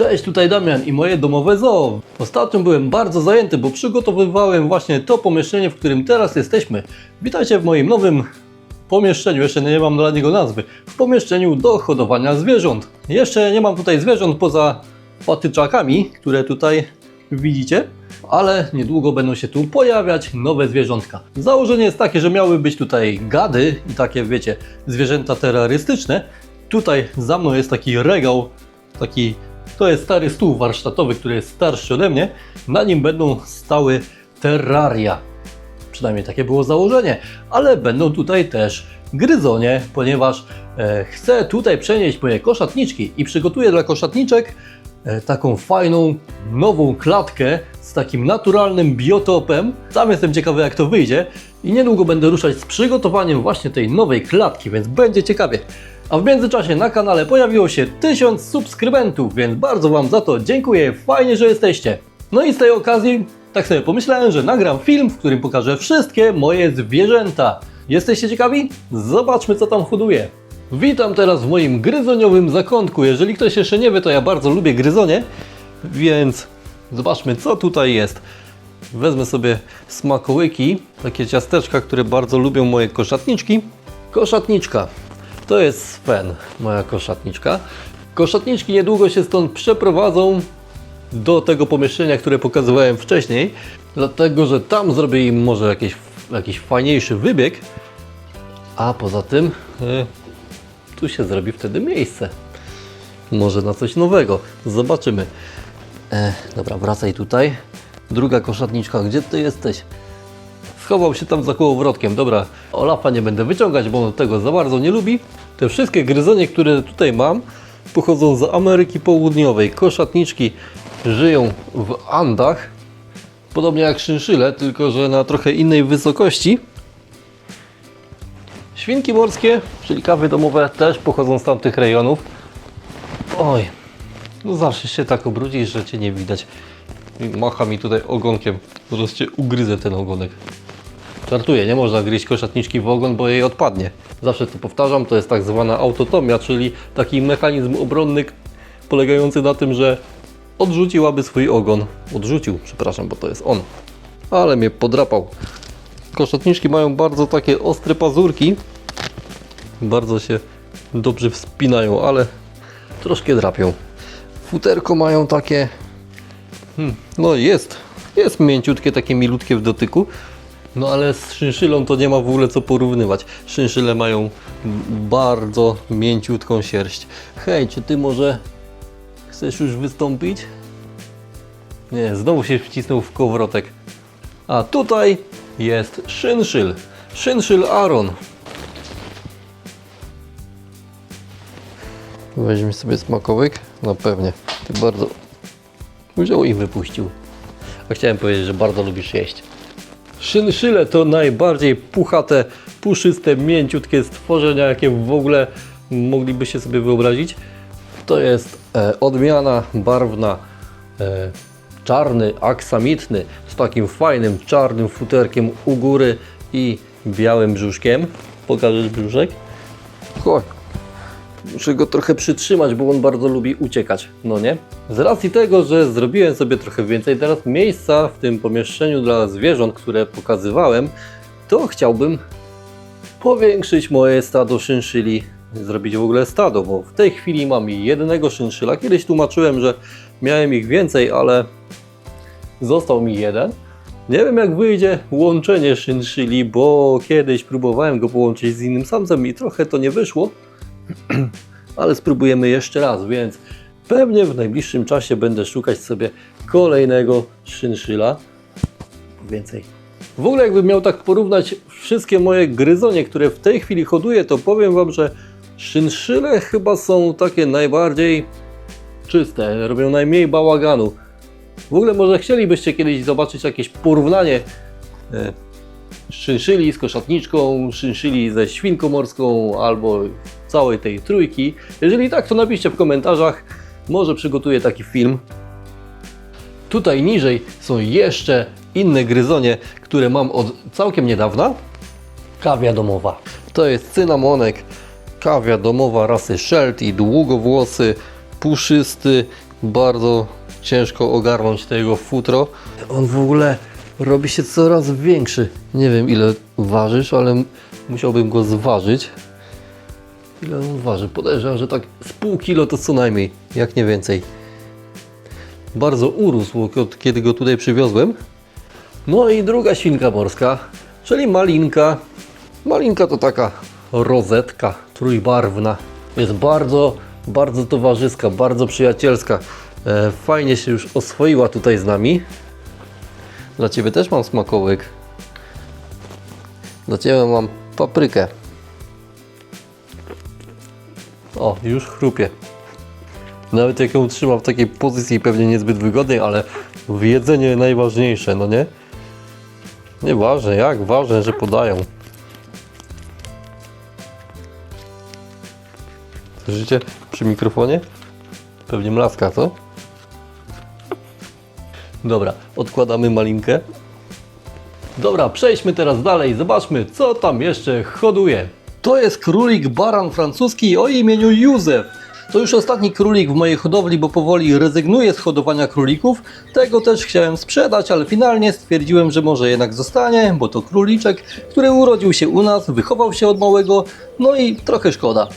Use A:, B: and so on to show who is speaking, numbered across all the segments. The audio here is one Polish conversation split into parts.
A: Cześć, tutaj Damian i moje domowe zoo. Ostatnio byłem bardzo zajęty, bo przygotowywałem właśnie to pomieszczenie, w którym teraz jesteśmy. Witajcie w moim nowym pomieszczeniu, jeszcze nie mam dla niego nazwy, w pomieszczeniu do hodowania zwierząt. Jeszcze nie mam tutaj zwierząt poza patyczakami, które tutaj widzicie, ale niedługo będą się tu pojawiać nowe zwierzątka. Założenie jest takie, że miały być tutaj gady i takie, wiecie, zwierzęta terrorystyczne. Tutaj za mną jest taki regał, taki, to jest stary stół warsztatowy, który jest starszy ode mnie. Na nim będą stały terraria. Przynajmniej takie było założenie, ale będą tutaj też gryzonie, ponieważ e, chcę tutaj przenieść moje koszatniczki i przygotuję dla koszatniczek e, taką fajną, nową klatkę z takim naturalnym biotopem. Sam jestem ciekawy jak to wyjdzie i niedługo będę ruszać z przygotowaniem właśnie tej nowej klatki, więc będzie ciekawie. A w międzyczasie na kanale pojawiło się 1000 subskrybentów, więc bardzo Wam za to dziękuję, fajnie, że jesteście. No i z tej okazji tak sobie pomyślałem, że nagram film, w którym pokażę wszystkie moje zwierzęta. Jesteście ciekawi? Zobaczmy co tam hoduję. Witam teraz w moim gryzoniowym zakątku. Jeżeli ktoś jeszcze nie wie, to ja bardzo lubię gryzonie, więc zobaczmy co tutaj jest. Wezmę sobie smakołyki, takie ciasteczka, które bardzo lubią moje koszatniczki. Koszatniczka. To jest Sven, moja koszatniczka. Koszatniczki niedługo się stąd przeprowadzą do tego pomieszczenia, które pokazywałem wcześniej, dlatego że tam zrobię im może jakiś, jakiś fajniejszy wybieg, a poza tym y, tu się zrobi wtedy miejsce. Może na coś nowego. Zobaczymy. E, dobra, wracaj tutaj. Druga koszatniczka, gdzie ty jesteś? Schował się tam za kołowrotkiem. Dobra, Olafa nie będę wyciągać, bo on tego za bardzo nie lubi. Te wszystkie gryzonie, które tutaj mam, pochodzą z Ameryki Południowej. Koszatniczki żyją w Andach, podobnie jak szynszyle, tylko że na trochę innej wysokości. Świnki morskie, czyli kawy domowe, też pochodzą z tamtych rejonów. Oj, no zawsze się tak obrudzisz, że Cię nie widać. Macha mi tutaj ogonkiem, zaraz Cię ugryzę ten ogonek. Żartuję, nie można gryźć koszatniczki w ogon, bo jej odpadnie. Zawsze to powtarzam, to jest tak zwana autotomia, czyli taki mechanizm obronny polegający na tym, że odrzuciłaby swój ogon. Odrzucił, przepraszam, bo to jest on. Ale mnie podrapał. Koszatniczki mają bardzo takie ostre pazurki. Bardzo się dobrze wspinają, ale troszkę drapią. Futerko mają takie... Hmm, no jest, jest mięciutkie, takie milutkie w dotyku. No ale z szynszylą to nie ma w ogóle co porównywać. Szynszyle mają bardzo mięciutką sierść. Hej, czy ty może chcesz już wystąpić? Nie, znowu się wcisnął w kołowrotek. A tutaj jest szynszyl. Szynszyl Aaron. Weźmy sobie smakowyk. No pewnie. Ty bardzo... Wziął i wypuścił. A chciałem powiedzieć, że bardzo lubisz jeść. Szynszyle to najbardziej puchate, puszyste, mięciutkie stworzenia, jakie w ogóle moglibyście sobie wyobrazić. To jest e, odmiana barwna, e, czarny, aksamitny, z takim fajnym czarnym futerkiem u góry i białym brzuszkiem. Pokażesz brzuszek? Chodź. Muszę go trochę przytrzymać, bo on bardzo lubi uciekać, no nie? Z racji tego, że zrobiłem sobie trochę więcej teraz miejsca w tym pomieszczeniu dla zwierząt, które pokazywałem, to chciałbym powiększyć moje stado szynszyli, zrobić w ogóle stado, bo w tej chwili mam jednego szynszyla. Kiedyś tłumaczyłem, że miałem ich więcej, ale został mi jeden. Nie wiem jak wyjdzie łączenie szynszyli, bo kiedyś próbowałem go połączyć z innym samcem i trochę to nie wyszło ale spróbujemy jeszcze raz, więc pewnie w najbliższym czasie będę szukać sobie kolejnego szynszyla. Więcej. W ogóle jakbym miał tak porównać wszystkie moje gryzonie, które w tej chwili hoduję, to powiem Wam, że szynszyle chyba są takie najbardziej czyste, robią najmniej bałaganu. W ogóle może chcielibyście kiedyś zobaczyć jakieś porównanie e, szynszyli z koszatniczką, szynszyli ze świnką morską albo całej tej trójki. Jeżeli tak, to napiszcie w komentarzach. Może przygotuję taki film. Tutaj niżej są jeszcze inne gryzonie, które mam od całkiem niedawna. Kawia domowa. To jest cynamonek, kawia domowa rasy Sheltie, długowłosy, puszysty, Bardzo ciężko ogarnąć tego futro. On w ogóle robi się coraz większy. Nie wiem ile ważysz, ale musiałbym go zważyć. Ile on waży? Podejrzewam, że tak z pół kilo to co najmniej, jak nie więcej. Bardzo urósł, od kiedy go tutaj przywiozłem. No i druga świnka morska, czyli malinka. Malinka to taka rozetka trójbarwna. Jest bardzo, bardzo towarzyska, bardzo przyjacielska. E, fajnie się już oswoiła tutaj z nami. Dla Ciebie też mam smakołyk. Dla Ciebie mam paprykę. O, już chrupie. Nawet jak ją trzymam w takiej pozycji pewnie niezbyt wygodnej, ale w jedzenie najważniejsze, no nie? Nieważne jak, ważne, że podają. Słyszycie przy mikrofonie? Pewnie mlaska, co? Dobra, odkładamy malinkę. Dobra, przejdźmy teraz dalej. Zobaczmy, co tam jeszcze hoduje. To jest królik baran francuski o imieniu Józef. To już ostatni królik w mojej hodowli, bo powoli rezygnuję z hodowania królików. Tego też chciałem sprzedać, ale finalnie stwierdziłem, że może jednak zostanie, bo to króliczek, który urodził się u nas, wychował się od małego, no i trochę szkoda.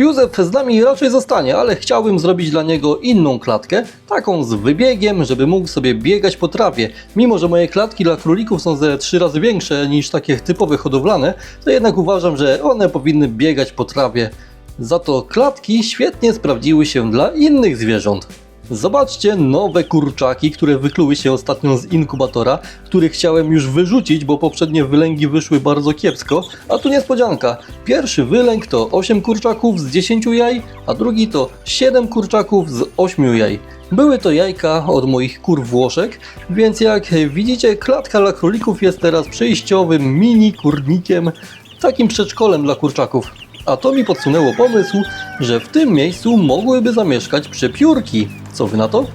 A: Józef z nami raczej zostanie, ale chciałbym zrobić dla niego inną klatkę, taką z wybiegiem, żeby mógł sobie biegać po trawie. Mimo, że moje klatki dla królików są ze trzy razy większe niż takie typowe hodowlane, to jednak uważam, że one powinny biegać po trawie. Za to klatki świetnie sprawdziły się dla innych zwierząt. Zobaczcie nowe kurczaki, które wykluły się ostatnio z inkubatora, których chciałem już wyrzucić, bo poprzednie wylęgi wyszły bardzo kiepsko. A tu niespodzianka. Pierwszy wylęk to 8 kurczaków z 10 jaj, a drugi to 7 kurczaków z 8 jaj. Były to jajka od moich kur Włoszek, więc jak widzicie, klatka dla królików jest teraz przejściowym mini kurnikiem, takim przedszkolem dla kurczaków. A to mi podsunęło pomysł, że w tym miejscu mogłyby zamieszkać przepiórki. Co wy na to?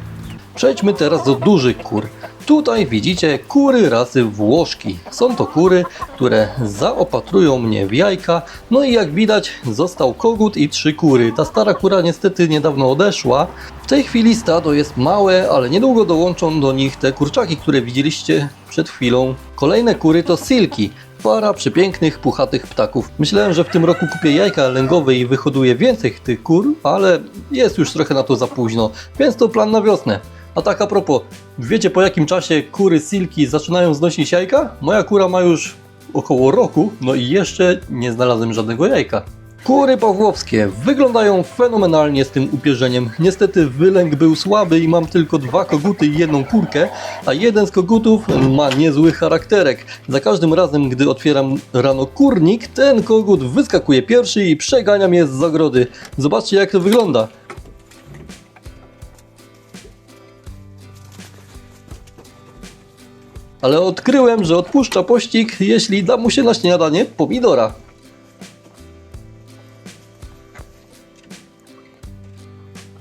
A: Przejdźmy teraz do dużych kur. Tutaj widzicie kury rasy Włoszki. Są to kury, które zaopatrują mnie w jajka. No i jak widać został kogut i trzy kury. Ta stara kura niestety niedawno odeszła. W tej chwili stado jest małe, ale niedługo dołączą do nich te kurczaki, które widzieliście przed chwilą. Kolejne kury to silki. Para przepięknych, puchatych ptaków. Myślałem, że w tym roku kupię jajka lęgowe i wyhoduję więcej tych kur, ale jest już trochę na to za późno, więc to plan na wiosnę. A tak a propos, wiecie po jakim czasie kury silki zaczynają znosić jajka? Moja kura ma już około roku, no i jeszcze nie znalazłem żadnego jajka. Kury pawłowskie wyglądają fenomenalnie z tym upierzeniem. Niestety wylęk był słaby i mam tylko dwa koguty i jedną kurkę, a jeden z kogutów ma niezły charakterek. Za każdym razem, gdy otwieram rano kurnik, ten kogut wyskakuje pierwszy i przegania mnie z zagrody. Zobaczcie jak to wygląda. Ale odkryłem, że odpuszcza pościg, jeśli da mu się na śniadanie pomidora.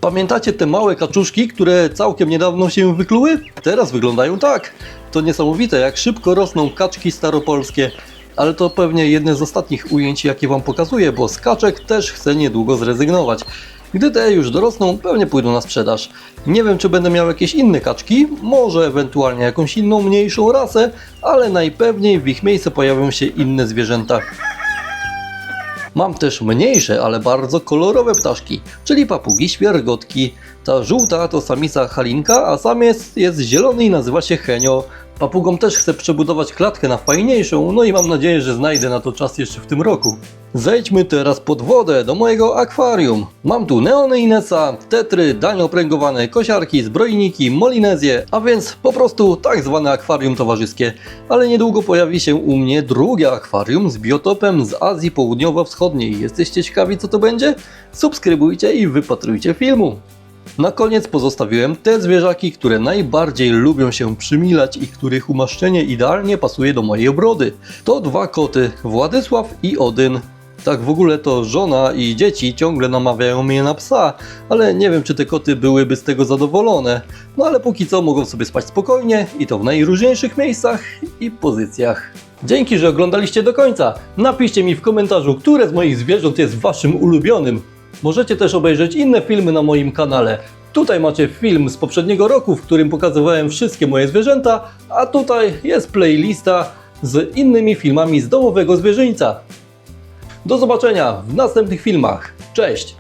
A: Pamiętacie te małe kaczuszki, które całkiem niedawno się wykluły? Teraz wyglądają tak. To niesamowite, jak szybko rosną kaczki staropolskie. Ale to pewnie jedne z ostatnich ujęć, jakie Wam pokazuję, bo z kaczek też chcę niedługo zrezygnować. Gdy te już dorosną, pewnie pójdą na sprzedaż. Nie wiem, czy będę miał jakieś inne kaczki, może ewentualnie jakąś inną, mniejszą rasę, ale najpewniej w ich miejsce pojawią się inne zwierzęta. Mam też mniejsze, ale bardzo kolorowe ptaszki, czyli papugi świergotki. Ta żółta to samica halinka, a samiec jest zielony i nazywa się Henio. Papugom też chcę przebudować klatkę na fajniejszą, no i mam nadzieję, że znajdę na to czas jeszcze w tym roku. Zejdźmy teraz pod wodę do mojego akwarium. Mam tu neony Inesa, tetry, danie opręgowane, kosiarki, zbrojniki, molinezje, a więc po prostu tak zwane akwarium towarzyskie. Ale niedługo pojawi się u mnie drugie akwarium z biotopem z Azji Południowo-Wschodniej. Jesteście ciekawi co to będzie? Subskrybujcie i wypatrujcie filmu. Na koniec pozostawiłem te zwierzaki, które najbardziej lubią się przymilać i których umaszczenie idealnie pasuje do mojej obrody. To dwa koty, Władysław i Odyn. Tak w ogóle to żona i dzieci ciągle namawiają mnie na psa, ale nie wiem czy te koty byłyby z tego zadowolone. No ale póki co mogą sobie spać spokojnie i to w najróżniejszych miejscach i pozycjach. Dzięki, że oglądaliście do końca. Napiszcie mi w komentarzu, które z moich zwierząt jest waszym ulubionym. Możecie też obejrzeć inne filmy na moim kanale. Tutaj macie film z poprzedniego roku, w którym pokazywałem wszystkie moje zwierzęta, a tutaj jest playlista z innymi filmami z domowego zwierzyńca. Do zobaczenia w następnych filmach. Cześć!